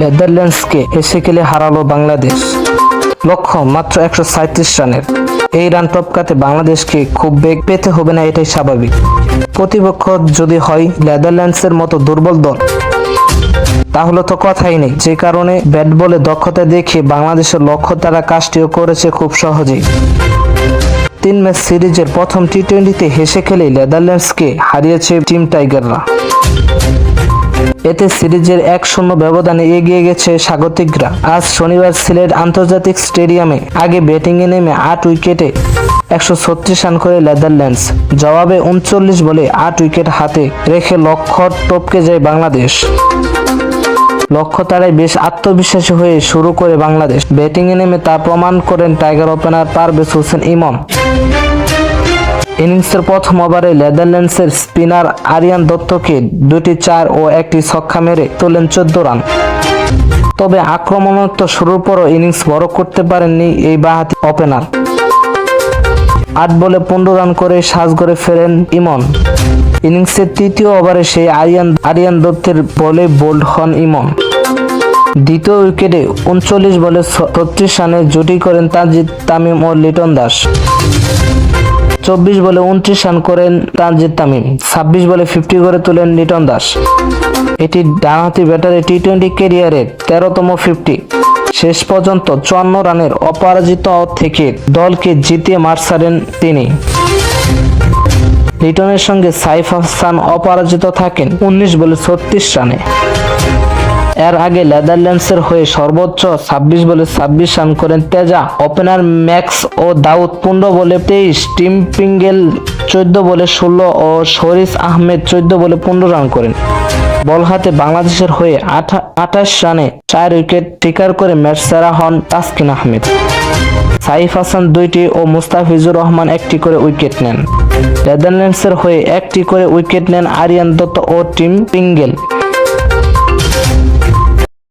নেদারল্যান্ডসকে হেসে খেলে হারালো বাংলাদেশ। লক্ষ্য, মাত্র একশো রানের। এই রান টপকাতে বাংলাদেশকে খুব বেগ পেতে হবে না, এটাই স্বাভাবিক। প্রতিপক্ষ যদি হয় নেদারল্যান্ডসের মতো দুর্বল দল, তাহলে তো কথাই নেই। যে কারণে ব্যাট বলে দক্ষতা দেখে বাংলাদেশের লক্ষ্য তারা কাজটিও করেছে খুব সহজেই। তিন ম্যাচ সিরিজের প্রথম টি টোয়েন্টিতে হেসে খেলেই নেদারল্যান্ডসকে হারিয়েছে টিম টাইগাররা। এতে সিরিজের এক শূন্য ব্যবধানে এগিয়ে গেছে স্বাগতিকরা। আজ শনিবার সিলেট আন্তর্জাতিক স্টেডিয়ামে আগে ব্যাটিংয়ে নেমে আট উইকেটে একশো ছত্রিশ রান করে নেদারল্যান্ডস। জবাবে উনচল্লিশ বলে আট উইকেট হাতে রেখে লক্ষ্য টপকে যায় বাংলাদেশ। লক্ষ্য তারাই বেশ আত্মবিশ্বাসী হয়ে শুরু করে বাংলাদেশ। ব্যাটিংয়ে নেমে তা প্রমাণ করেন টাইগার ওপেনার পারভেজ হোসেন ইমন। ইনিংসের প্রথম ওভারে নেদারল্যান্ডসের স্পিনার আরিয়ান দত্তকে দুটি চার ও একটি ছক্কা মেরে তোলেন চোদ্দ রান। তবে আক্রমণাত্মক শুরুর পরও ইনিংস বড় করতে পারেননি এই বাহাতি ওপেনার। আট বলে পনেরো রান করে সাজগড়ে ফেরেন ইমন। ইনিংসের তৃতীয় ওভারে সেই আরিয়ান আরিয়ান দত্তের বলে বোল্ড হন ইমন। দ্বিতীয় উইকেটে উনচল্লিশ বলে ছত্রিশ রানে জুটি করেন তাজিদ তামিম ও লিটন দাস। চব্বিশ বলে উনত্রিশ রান করেন তানজিদ তামিম, ছাব্বিশ বলে ফিফটি করে তোলেন লিটন দাস। এটি ডানহাতি ব্যাটারে টি টোয়েন্টি ক্যারিয়ারের তেরোতম ফিফটি শেষ পর্যন্ত চুয়ান্ন রানের অপরাজিত থেকে দলকে জিতিয়ে মাঠ ছাড়েন তিনি। লিটনের সঙ্গে সাইফ হাসান অপরাজিত থাকেন উনিশ বলে ছত্রিশ রানে। এর আগে নেদারল্যান্ডসের হয়ে সর্বোচ্চ ছাব্বিশ বলে ছাব্বিশ রান করেন Teja, opener Max O'Dowd পনেরো বলে তেইশ, টিম পিঙ্গেল চোদ্দ বলে ষোলো ও শরিস আহমেদ চোদ্দ বলে পনেরো রান করেন। বল হাতে বাংলাদেশের হয়ে আঠাশ রানে চার উইকেট ঠিকার করে ম্যাচ সেরা হন তাসকিন আহমেদ। সাইফ হাসান দুইটি ও মুস্তাফিজুর রহমান একটি করে উইকেট নেন। নেদারল্যান্ডসের হয়ে একটি করে উইকেট নেন আরিয়ান দত্ত ও টিম পিঙ্গেল।